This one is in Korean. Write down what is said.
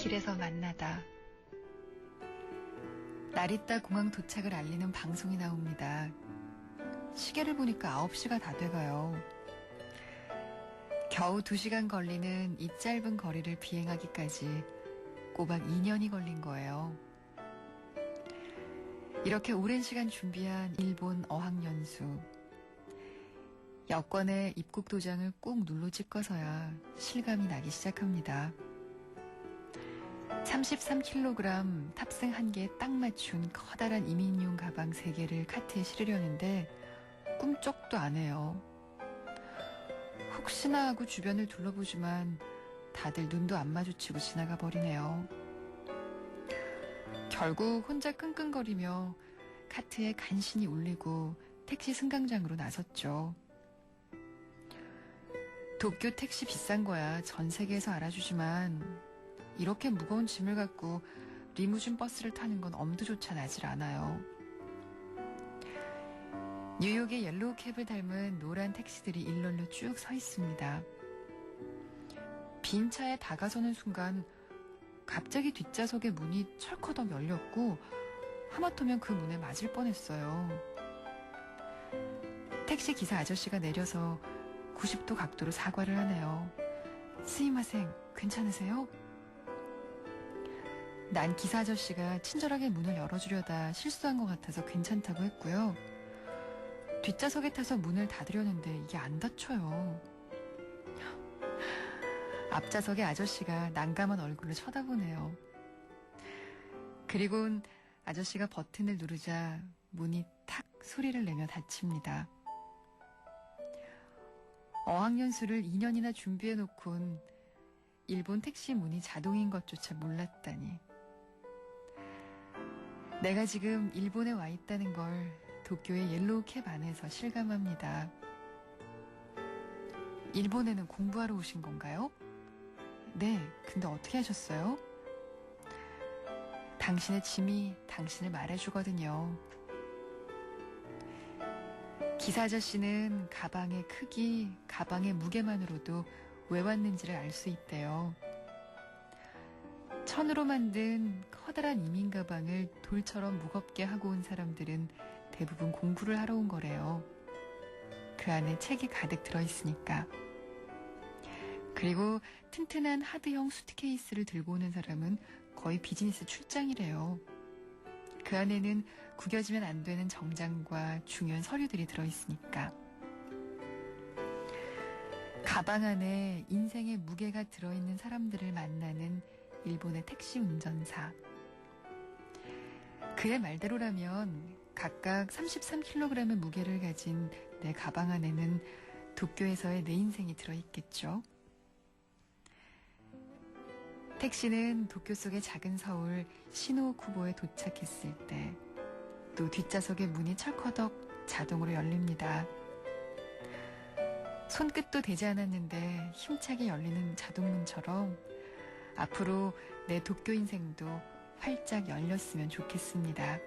길에서 만나다. 나리따 공항 도착을 알리는 방송이 나옵니다. 시계를 보니까 9시가 다 돼가요. 겨우 2시간 걸리는 이 짧은 거리를 비행하기까지 꼬박 2년이 걸린 거예요. 이렇게 오랜 시간 준비한 일본 어학연수. 여권에 입국 도장을 꾹 눌러 찍어서야 실감이 나기 시작합니다. 33kg 탑승 한 개에 딱 맞춘 커다란 이민용 가방 3개를 카트에 실으려는데 꿈쩍도 안 해요. 혹시나 하고 주변을 둘러보지만 다들 눈도 안 마주치고 지나가 버리네요. 결국 혼자 끙끙거리며 카트에 간신히 올리고 택시 승강장으로 나섰죠. 도쿄 택시 비싼 거야 전 세계에서 알아주지만 이렇게 무거운 짐을 갖고 리무진 버스를 타는 건 엄두조차 나질 않아요. 뉴욕의 옐로우 캡을 닮은 노란 택시들이 일렬로 쭉 서 있습니다. 빈 차에 다가서는 순간 갑자기 뒷좌석의 문이 철커덕 열렸고 하마터면 그 문에 맞을 뻔했어요. 택시 기사 아저씨가 내려서 90도 각도로 사과를 하네요. 스이마생, 괜찮으세요? 난 기사 아저씨가 친절하게 문을 열어주려다 실수한 것 같아서 괜찮다고 했고요. 뒷좌석에 타서 문을 닫으려는데 이게 안 닫혀요. 앞좌석의 아저씨가 난감한 얼굴로 쳐다보네요. 그리곤 아저씨가 버튼을 누르자 문이 탁 소리를 내며 닫힙니다. 어학연수를 2년이나 준비해놓곤 일본 택시 문이 자동인 것조차 몰랐다니. 내가 지금 일본에 와 있다는 걸 도쿄의 옐로우 캡 안에서 실감합니다. 일본에는 공부하러 오신 건가요? 네, 근데 어떻게 하셨어요? 당신의 짐이 당신을 말해주거든요. 기사 아저씨는 가방의 크기, 가방의 무게만으로도 왜 왔는지를 알 수 있대요. 천으로 만든 커다란 이민 가방을 돌처럼 무겁게 하고 온 사람들은 대부분 공부를 하러 온 거래요. 그 안에 책이 가득 들어있으니까. 그리고 튼튼한 하드형 수트케이스를 들고 오는 사람은 거의 비즈니스 출장이래요. 그 안에는 구겨지면 안 되는 정장과 중요한 서류들이 들어있으니까. 가방 안에 인생의 무게가 들어있는 사람들을 만나는 일본의 택시 운전사. 그의 말대로라면 각각 33kg의 무게를 가진 내 가방 안에는 도쿄에서의 내 인생이 들어있겠죠. 택시는 도쿄 속의 작은 서울 시노쿠보에 도착했을 때 또 뒷좌석의 문이 철커덕 자동으로 열립니다. 손끝도 대지 않았는데 힘차게 열리는 자동문처럼 앞으로 내 도쿄 인생도 활짝 열렸으면 좋겠습니다.